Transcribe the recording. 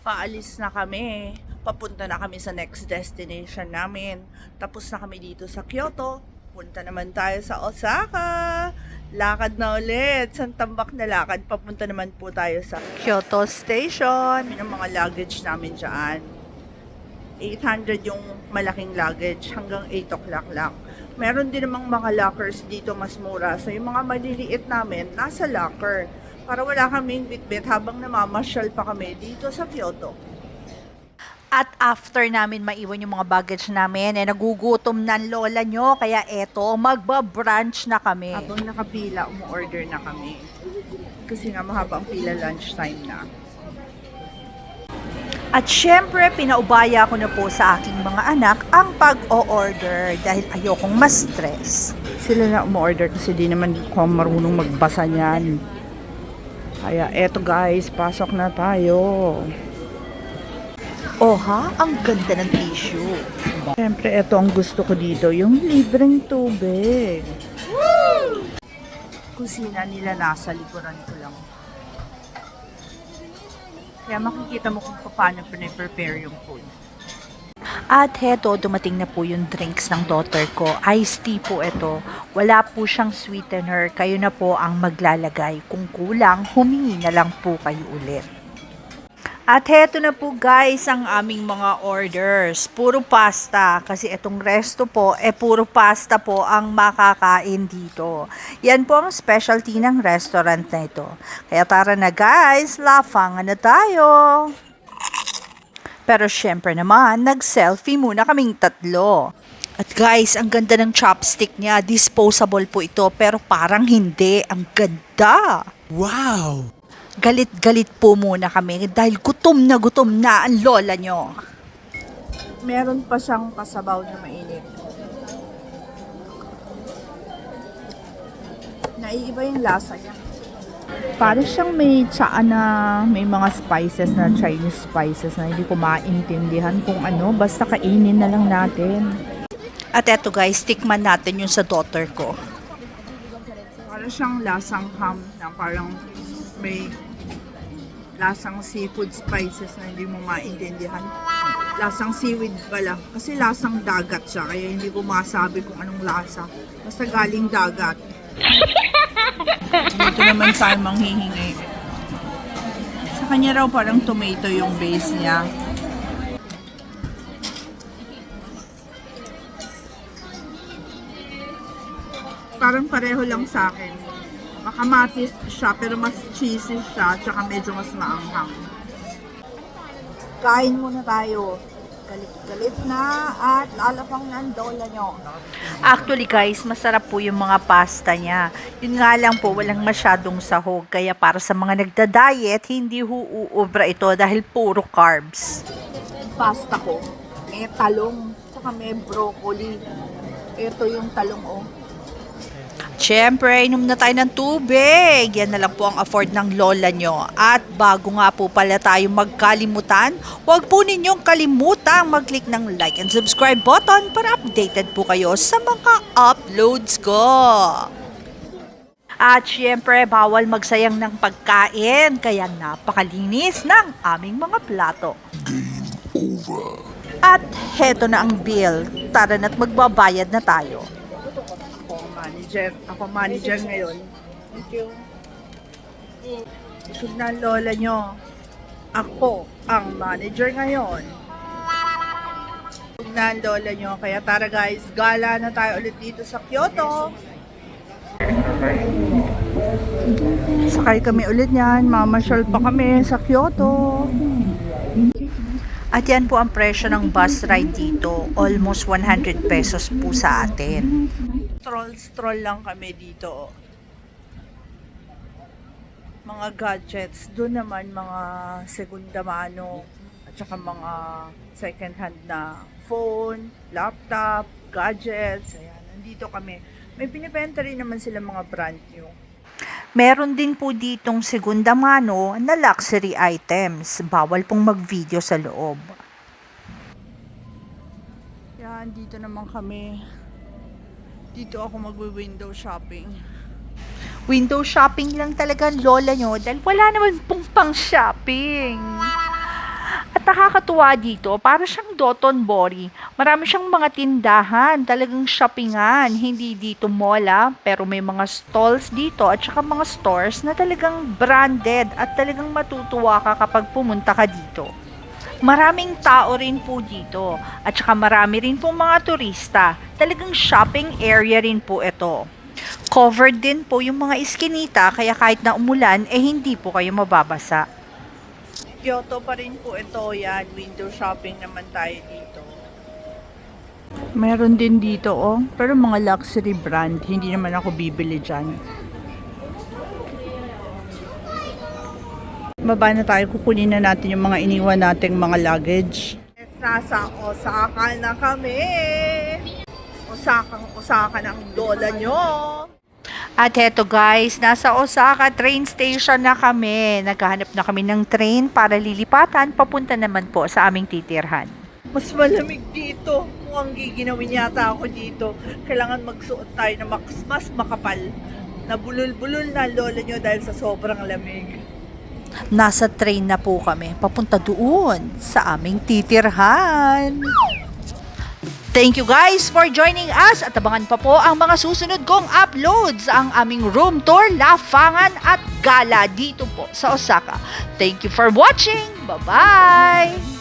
paalis na kami. Papunta na kami sa next destination namin. Tapos na kami dito sa Kyoto. Punta naman tayo sa Osaka. Lakad na ulit. San tambak na lakad. Papunta naman po tayo sa Kyoto Station. Yun ang mga luggage namin dyan. 800 yung malaking luggage hanggang 8 o'clock lang. Meron din namang mga lockers dito mas mura. So yung mga maliliit namin, nasa locker. Para wala kaming bitbit habang namamasyal pa kami dito sa Kyoto. At after namin maiwan yung mga baggage namin, eh nagugutom na lola nyo. Kaya eto, magba-brunch na kami. Habang nakapila, umu-order na kami. Kasi nga mahaba ang pila lunchtime na. At syempre, pinaubaya ko na po sa aking mga anak ang pag-o-order dahil ayokong ma-stress. Sila na umu-order kasi di naman ko marunong magbasa niyan. Kaya eto guys, pasok na tayo. Oh ha? Ang ganda ng tissue. Siyempre, ito ang gusto ko dito, yung libreng tubig. Kusina nila nasa likuran ko lang. Kaya makikita mo kung paano prepare yung food. At heto, dumating na po yung drinks ng daughter ko. Iced tea po ito. Wala po siyang sweetener. Kayo na po ang maglalagay. Kung kulang, humingi na lang po kayo ulit. At heto na po guys ang aming mga orders. Puro pasta kasi itong resto po eh puro pasta po ang makakain dito. Yan po ang specialty ng restaurant na ito. Kaya tara na guys, lafangan na tayo. Pero syempre naman, nag-selfie muna kaming tatlo. At guys, ang ganda ng chopstick niya. Disposable po ito pero parang hindi. Ang ganda. Wow! Galit-galit po muna kami dahil gutom na gutom na ang lola nyo. Meron pa siyang pasabaw na mainit. Naiiba yung lasa niya. Para siyang may tsaan na may mga spices na Chinese spices na hindi ko maintindihan kung ano. Basta kainin na lang natin. At eto guys, tikman natin yung sa daughter ko. Para siyang lasang ham na parang may lasang seafood spices na hindi mo maintindihan. Lasang seaweed pala. Kasi lasang dagat siya. Kaya hindi ko masabi kung anong lasa. Basta galing dagat. Dito naman tayo manghihingi. Sa kanya raw parang tomato yung base niya. Parang pareho lang sa akin. Makamatis siya pero mas cheesy siya tsaka medyo mas maanghang. Kain muna tayo. Galit-galit na at lalapang na ang dola nyo. Actually guys, masarap po yung mga pasta niya. Yun nga lang po, walang masyadong sahog. Kaya para sa mga nagda-diet, hindi huuubra ito dahil puro carbs. Pasta ko, may talong, tsaka may broccoli. Ito yung talong oh. Siyempre, inom na tayo ng tubig. Yan na lang po ang afford ng lola nyo. At bago nga po pala tayo magkalimutan, huwag po ninyong kalimutang mag-click ng like and subscribe button para updated po kayo sa mga uploads ko. At syempre, bawal magsayang ng pagkain, kaya napakalinis ng aming mga plato. At heto na ang bill. Tara na't magbabayad na tayo. Ako manager. Ako manager ngayon. Thank you. Busog na lola nyo. Ako ang manager ngayon. Busog na lola nyo. Kaya tara guys, gala na tayo ulit dito sa Kyoto. Sakay kami ulit niyan. Mamasyal pa kami sa Kyoto. At yan po ang presyo ng bus ride dito. Almost 100 pesos po sa atin. Stroll-stroll lang kami dito. Mga gadgets. Doon naman mga segunda mano at saka mga second hand na phone, laptop, gadgets. Ayan, nandito kami. May pinipenta rin naman sila mga brand new. Meron din po ditong segunda mano na luxury items. Bawal pong mag-video sa loob. Yan, dito naman kami. Dito ako magwi-window shopping. Window shopping lang talaga ang lola nyo dahil wala naman pong pang shopping. nakakatuwa dito, para siyang Doton Bori. Marami siyang mga tindahan, talagang shoppingan. Hindi dito mall ah, pero may mga stalls dito at saka mga stores na talagang branded at talagang matutuwa ka kapag pumunta ka dito. Maraming tao rin po dito at saka marami rin po mga turista. Talagang shopping area rin po ito. Covered din po yung mga iskinita kaya kahit na umulan eh hindi po kayo mababasa. Kyoto pa rin po ito yan. Window shopping naman tayo dito. Meron din dito oh. Pero mga luxury brand. Hindi naman ako bibili dyan. Baba na tayo. Kukunin na natin yung mga iniwan nating mga luggage. Nasa Osaka na kami. Osaka, Osaka ng lola nyo. At heto guys, nasa Osaka train station na kami. Naghahanap na kami ng train para lilipatan papunta naman po sa aming titirhan. Mas malamig dito. Mukhang giginawin yata ako dito. Kailangan magsuot tayo na mas, mas makapal. Nabulol-bulol na lola nyo dahil sa sobrang lamig. Nasa train na po kami papunta doon sa aming titirhan. Thank you guys for joining us at abangan pa po ang mga susunod kong uploads ang aming room tour, lafangan at gala dito po sa Osaka. Thank you for watching. Bye-bye!